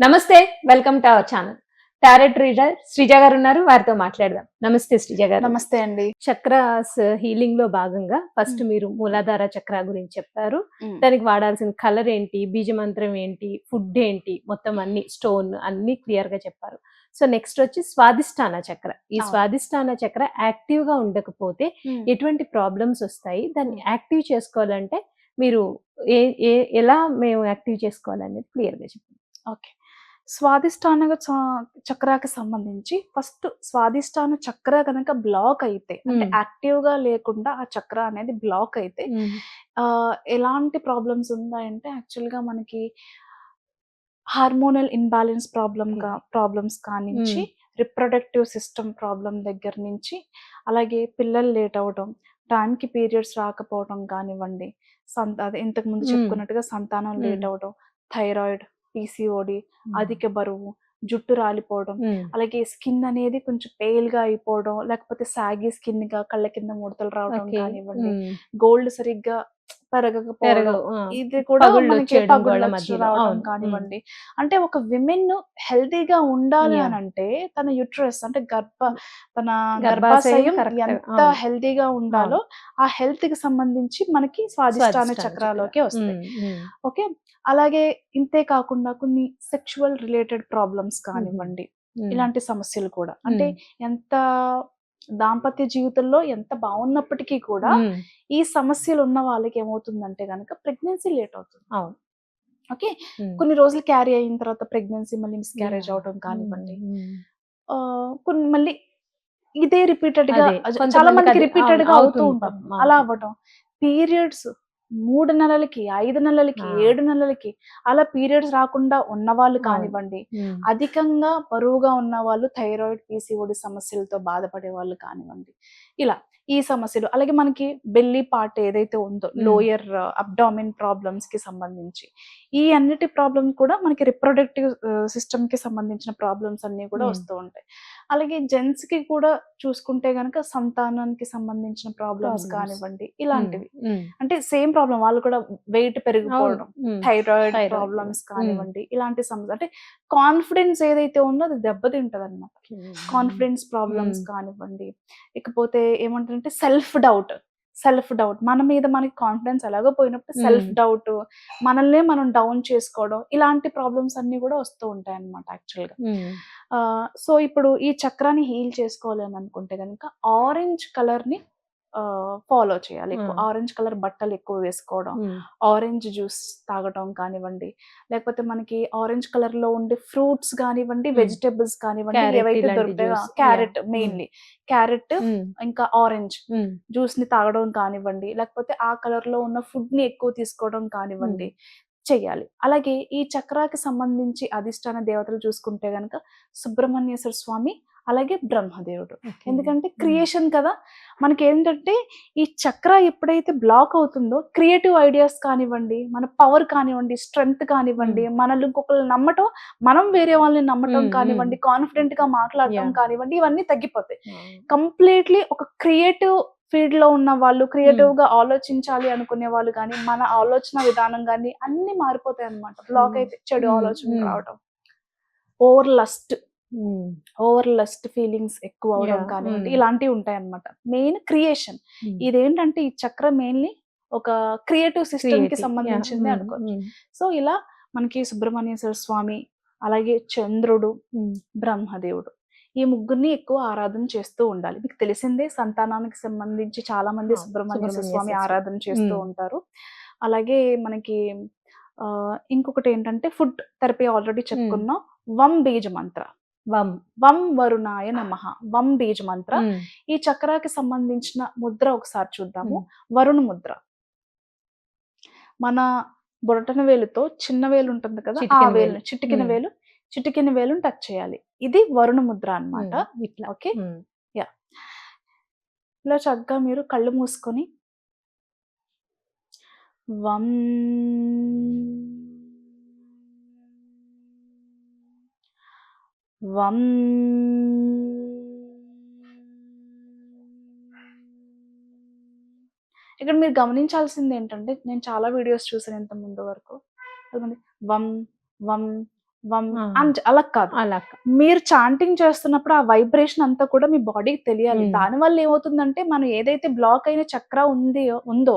నమస్తే welcome to our channel tarot reader Sreeja garu ఉన్నారు వారితో మాట్లాడదాం నమస్తే శ్రీజ గారు నమస్తే అండి చక్రాస్ హీలింగ్లో భాగంగా ఫస్ట్. మీరు మూలాధార చక్ర గురించి చెప్పారు. దానికి వాడాల్సిన కలర్ ఏంటి బీజమంత్రం ఏంటి ఫుడ్ ఏంటి మొత్తం అన్ని స్టోన్ అన్ని క్లియర్గా చెప్పారు సో నెక్స్ట్ వచ్చి స్వాదిష్టాన చక్ర ఈ. స్వాదిష్టాన చక్ర యాక్టివ్గా ఉండకపోతే. ఎటువంటి ప్రాబ్లమ్స్ వస్తాయి దాన్ని. యాక్టివ్ చేసుకోవాలంటే మీరు ఏ ఏ ఎలా మేము యాక్టివ్ చేసుకోవాలనేది క్లియర్గా చెప్పండి ఓకే స్వాదిష్టాన చక్రాకి సంబంధించి ఫస్ట్ స్వాదిష్టాన చక్ర కనుక బ్లాక్ అయితే అంటే. యాక్టివ్గా లేకుండా ఆ చక్ర అనేది బ్లాక్ అయితే ఎలాంటి ప్రాబ్లమ్స్ ఉన్నాయంటే యాక్చువల్గా మనకి హార్మోనల్ ఇన్బ్యాలెన్స్ ప్రాబ్లమ్గా ప్రాబ్లమ్స్ కానించి రిప్రొడక్టివ్ సిస్టమ్ ప్రాబ్లం దగ్గర నుంచి అలాగే పిల్లలు లేట్ అవడం టైంకి పీరియడ్స్ రాకపోవడం కానివ్వండి సంత అదే ఇంతకు ముందు మ్మ్. చెప్పుకున్నట్టుగా సంతానం లేట్. అవడం థైరాయిడ్ పీసీఓడి అధిక బరువు జుట్టు రాలిపోవడం. అలాగే స్కిన్ అనేది కొంచెం పేల్గా అయిపోవడం లేకపోతే సాగి స్కిన్గా కళ్ళ కింద ముడతలు రావడం. కానివ్వండి. గోల్డ్ సరిగ్గా పెరగకపోవడం. ఇది కూడా మనకి. రావడం. కానివ్వండి అంటే ఒక విమెన్ హెల్తీగా ఉండాలి. అని అంటే తన యుట్రస్ అంటే గర్భ తన గర్భాశయం. ఎంత. హెల్తీగా ఉండాలో ఆ హెల్త్కి సంబంధించి మనకి స్వాదిష్టాన చక్రాలోకి చక్ర. వస్తాయి. ఓకే అలాగే ఇంతే కాకుండా కొన్ని సెక్షువల్ రిలేటెడ్ ప్రాబ్లమ్స్ కానివ్వండి. ఇలాంటి సమస్యలు కూడా అంటే. ఎంత దాంపత్య జీవితంలో ఎంత బాగున్నప్పటికీ కూడా. ఈ సమస్యలు ఉన్న వాళ్ళకి ఏమవుతుందంటే కనుక ప్రెగ్నెన్సీ లేట్ అవుతుంది. అవును. ఓకే. కొన్ని రోజులు క్యారీ అయిన తర్వాత ప్రెగ్నెన్సీ మళ్ళీ మిస్క్యారేజ్ Yeah. అవడం కానివ్వండి. కొన్ని మళ్ళీ ఇదే రిపీటెడ్గా చాలా మందికి రిపీటెడ్గా అవుతూ ఉంటాం. అలా. అవ్వటం. పీరియడ్స్ మూడు నెలలకి ఐదు నెలలకి. ఏడు నెలలకి అలా పీరియడ్స్ రాకుండా ఉన్న వాళ్ళు. కానివ్వండి. అధికంగా బరువుగా ఉన్న వాళ్ళు థైరాయిడ్ పీసీఓడి సమస్యలతో బాధపడే వాళ్ళు కానివ్వండి ఇలా ఈ సమస్యలు అలాగే మనకి బెల్లి పార్ట్ ఏదైతే ఉందో. లోయర్ అబ్డామిన్ ప్రాబ్లమ్స్కి సంబంధించి ఈ అన్నిటి ప్రాబ్లమ్స్ కూడా మనకి రిప్రొడక్టివ్ సిస్టమ్కి సంబంధించిన ప్రాబ్లమ్స్ అన్ని కూడా. వస్తూ ఉంటాయి అలాగే జెంట్స్కి కూడా చూసుకుంటే గనక సంతానానికి సంబంధించిన ప్రాబ్లమ్స్. కానివ్వండి ఇలాంటివి. అంటే సేమ్ ప్రాబ్లం వాళ్ళు కూడా వెయిట్. పెరిగిపోవడం. థైరాయిడ్. ప్రాబ్లమ్స్ కానివ్వండి ఇలాంటి సమస్య అంటే కాన్ఫిడెన్స్ ఏదైతే ఉందో అది దెబ్బతింటది అనమాట కాన్ఫిడెన్స్ ప్రాబ్లమ్స్. కానివ్వండి ఇకపోతే ఏమంటారంటే సెల్ఫ్ డౌట్ సెల్ఫ్ డౌట్ మన మీద మనకి కాన్ఫిడెన్స్ ఎలాగో పోయినప్పుడు సెల్ఫ్. డౌట్ మనల్నే మనం డౌన్ చేసుకోవడం ఇలాంటి ప్రాబ్లమ్స్ అన్ని కూడా వస్తూ ఉంటాయి అనమాట యాక్చువల్గా. సో ఇప్పుడు ఈ చక్రాన్ని హీల్ చేసుకోవాలి అని అనుకుంటే కనుక ఆరెంజ్ కలర్ని ఫాలో చేయాలి ఎక్కువ. ఆరెంజ్ కలర్ బట్టలు ఎక్కువ వేసుకోవడం. ఆరెంజ్ జ్యూస్ తాగటం కానివ్వండి లేకపోతే మనకి ఆరెంజ్ కలర్లో ఉండే ఫ్రూట్స్ కానివ్వండి. వెజిటేబుల్స్ కానివ్వండి ఏవైతే దొరుకుతాయో. క్యారెట్. Mainly carrot. ఇంకా ఆరెంజ్. జ్యూస్ని తాగడం కానివ్వండి లేకపోతే ఆ కలర్లో ఉన్న ఫుడ్ని ఎక్కువ తీసుకోవడం కానివ్వండి చెయ్యాలి అలాగే ఈ చక్రాకి సంబంధించి అధిష్టాన దేవతలు చూసుకుంటే గనక సుబ్రహ్మణ్యేశ్వర స్వామి అలాగే బ్రహ్మదేవుడు. ఎందుకంటే. క్రియేషన్ కదా మనకి ఏంటంటే ఈ చక్ర ఎప్పుడైతే బ్లాక్ అవుతుందో క్రియేటివ్ ఐడియాస్ కానివ్వండి మన పవర్ కానివ్వండి స్ట్రెంగ్త్ కానివ్వండి మనల్ని ఇంకొకరు నమ్మటం మనం వేరే వాళ్ళని నమ్మటం మ్మ్, కానివ్వండి కాన్ఫిడెంట్గా మాట్లాడటం. కానివ్వండి ఇవన్నీ తగ్గిపోతాయి. కంప్లీట్లీ ఒక క్రియేటివ్ ఫీల్డ్లో ఉన్న వాళ్ళు క్రియేటివ్గా ఆలోచించాలి అనుకునే వాళ్ళు కానీ మన ఆలోచన విధానం కానీ అన్ని మారిపోతాయి అన్నమాట బ్లాక్. అయితే చెడు hmm. రావడం over lust. Over lust feelings ఎక్కువ అవడం mm. ఇలాంటివి ఉంటాయి అన్నమాట మెయిన్ క్రియేషన్. ఇదేంటంటే ఈ చక్ర మెయిన్లీ ఒక క్రియేటివ్ సిస్టమ్కి. సంబంధించింది. అనుకోవచ్చు. సో ఇలా మనకి సుబ్రహ్మణ్యేశ్వర స్వామి అలాగే చంద్రుడు. బ్రహ్మదేవుడు ఈ ముగ్గురిని ఎక్కువ ఆరాధన చేస్తూ ఉండాలి మీకు తెలిసిందే సంతానానికి సంబంధించి చాలా మంది సుబ్రహ్మణ్యేశ్వర స్వామి. ఆరాధన చేస్తూ. ఉంటారు అలాగే మనకి ఇంకొకటి ఏంటంటే ఫుడ్ థెరపీ ఆల్రెడీ చెప్పుకున్నాం వం బీజ మంత్ర వమ్. వం వరుణాయ నమః వం బీజ మంత్ర. ఈ చక్రాకి సంబంధించిన ముద్ర ఒకసారి చూద్దాము. వరుణ ముద్ర మన బొరటన వేలుతో చిన్న వేలు ఉంటుంది కదా ఆ వేలు వేలు. చిటికిన. వేలు చిటికిన వేలుని టచ్ చేయాలి ఇది వరుణ ముద్ర అన్నమాట మ్మ్. ఇట్లా ఓకే మ్మ్. ఇలా చక్కగా మీరు కళ్ళు మూసుకొని వం వం ఇక్కడ మీరు గమనించాల్సింది ఏంటంటే నేను చాలా వీడియోస్ చూసాను ఇంత ముందు వరకు. వం వం అలా కాదు అలా మీరు చాంటింగ్ చేస్తున్నప్పుడు ఆ వైబ్రేషన్ అంతా కూడా మీ బాడీకి తెలియాలి. దాని వల్ల ఏమవుతుందంటే మనం ఏదైతే బ్లాక్ అయిన చక్ర ఉంది ఉందో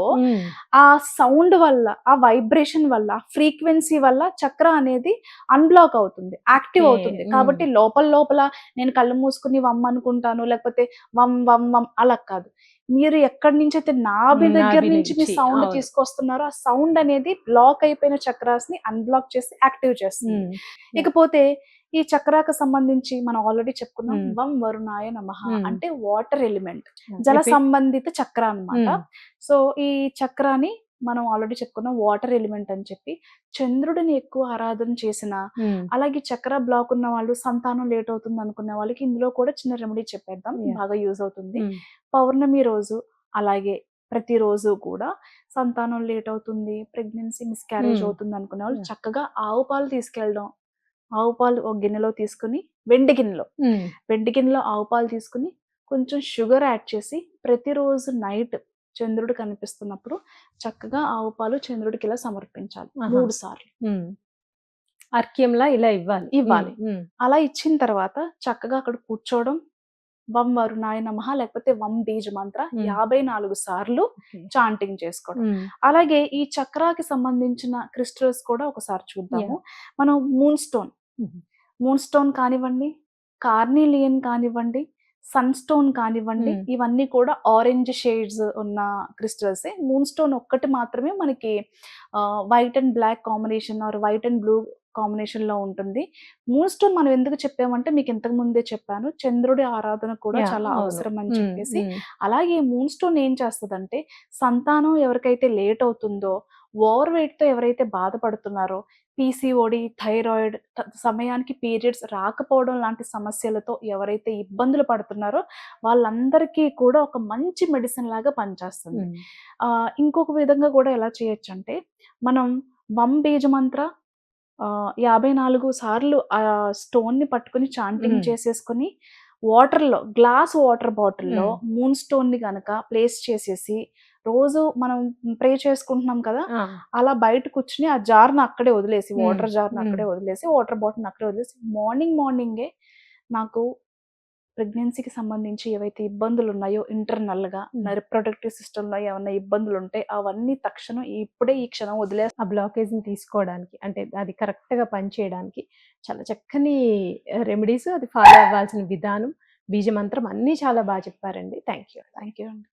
ఆ సౌండ్ వల్ల ఆ వైబ్రేషన్ వల్ల ఫ్రీక్వెన్సీ వల్ల చక్ర అనేది అన్బ్లాక్ అవుతుంది యాక్టివ్. అవుతుంది. కాబట్టి లోపల లోపల నేను కళ్ళు మూసుకుని వమ్ అనుకుంటాను లేకపోతే వమ్ వమ్ వమ్ అలా కాదు మీరు ఎక్కడి నుంచి అయితే నాభి దగ్గర నుంచి మీ సౌండ్. తీసుకొస్తున్నారో ఆ సౌండ్ అనేది బ్లాక్ అయిపోయిన చక్రాస్ని అన్బ్లాక్ చేసి యాక్టివ్ చేస్తుంది ఇకపోతే ఈ చక్రాకు సంబంధించి మనం ఆల్రెడీ చెప్పుకున్నాం. వం వరుణాయ నమః. అంటే వాటర్ ఎలిమెంట్ జల. సంబంధిత చక్ర అన్నమాట ఉమ్, సో ఈ చక్రాన్ని మనం ఆల్రెడీ చెప్పుకున్నాం వాటర్ ఎలిమెంట్ అని చెప్పి చంద్రుడిని ఎక్కువ ఆరాధన చేసిన అలాగే చక్ర బ్లాక్ ఉన్న వాళ్ళు సంతానం లేట్ అవుతుంది అనుకునే వాళ్ళకి ఇందులో కూడా చిన్న రెమెడీ చెప్పేద్దాం. బాగా యూజ్ అవుతుంది పౌర్ణమి రోజు అలాగే ప్రతిరోజు కూడా సంతానం లేట్ అవుతుంది ప్రెగ్నెన్సీ మిస్క్యారేజ్. అవుతుంది అనుకునే వాళ్ళు. చక్కగా ఆవు పాలు తీసుకెళ్ళడం ఆవు పాలు ఒక గిన్నెలో తీసుకుని వెండి గిన్నెలో వెండి గిన్నెలో ఆవు పాలు తీసుకుని కొంచెం షుగర్ యాడ్ చేసి ప్రతిరోజు నైట్ చంద్రుడు కనిపిస్తున్నప్పుడు చక్కగా ఆవు పాలు చంద్రుడికి ఇలా సమర్పించాలి. మూడు సార్లు. అర్క్యంలా ఇలా ఇవ్వాలి ఇవ్వాలి. అలా ఇచ్చిన తర్వాత చక్కగా అక్కడ కూర్చోవడం వం వరుణాయ నమః లేకపోతే వం బీజ్ మంత్ర. యాభై నాలుగు సార్లు. చాంటింగ్ చేసుకోవడం అలాగే ఈ చక్రాకి సంబంధించిన క్రిస్టల్స్ కూడా ఒకసారి చూద్దాము మనం మూన్ స్టోన్. మూన్ స్టోన్ కానివ్వండి కార్నీలియన్ కానివ్వండి సన్ స్టోన్ కానివ్వండి. ఇవన్నీ కూడా ఆరెంజ్ షేడ్స్ ఉన్న క్రిస్టల్స్. మూన్ స్టోన్ ఒక్కటి మాత్రమే మనకి white and black combination or white and blue కాంబినేషన్లో ఉంటుంది. మూన్ స్టోన్ మనం ఎందుకు చెప్పామంటే మీకు ఇంతకు ముందే చెప్పాను చంద్రుడి ఆరాధన కూడా చాలా. అవసరం అని చెప్పేసి. అలాగే మూన్ స్టోన్ ఏం చేస్తుందంటే సంతానం ఎవరికైతే లేట్ అవుతుందో ఓవర్ వెయిట్తో ఎవరైతే బాధపడుతున్నారో పీసీఓడి థైరాయిడ్ సమయానికి పీరియడ్స్ రాకపోవడం లాంటి సమస్యలతో ఎవరైతే ఇబ్బందులు పడుతున్నారో వాళ్ళందరికీ కూడా ఒక మంచి మెడిసిన్ లాగా పనిచేస్తుంది ఇంకొక విధంగా కూడా ఎలా చేయొచ్చు అంటే మనం వం బీజ మంత్ర ఆ, యాభై నాలుగు సార్లు ఆ స్టోన్ని పట్టుకుని చాంటింగ్. చేసేసుకుని వాటర్లో గ్లాస్ వాటర్ బాటిల్లో. మూన్ స్టోన్ని గనక ప్లేస్ చేసేసి రోజు మనం ప్రే చేసుకుంటున్నాం కదా అలా బయట కూర్చుని ఆ జార్ని అక్కడే వదిలేసి. వాటర్ జార్ని అక్కడే వదిలేసి వాటర్ బాటిల్ అక్కడే వదిలేసి మార్నింగ్ మార్నింగే నాకు ప్రెగ్నెన్సీకి సంబంధించి ఏవైతే ఇబ్బందులు ఉన్నాయో ఇంటర్నల్గా మ్మ్. రిప్రొడక్టివ్ సిస్టమ్లో ఏమైనా ఇబ్బందులు ఉంటే అవన్నీ తక్షణం ఇప్పుడే ఈ క్షణం వదిలే ఆ బ్లాకేజ్ని తీసుకోవడానికి అంటే అది కరెక్ట్గా పనిచేయడానికి చాలా చక్కని రెమెడీస్ అది ఫాలో అవ్వాల్సిన విధానం బీజ మంత్రం అన్ని చాలా బాగా చెప్పారండి. థ్యాంక్ యూ థ్యాంక్ యూ అండి.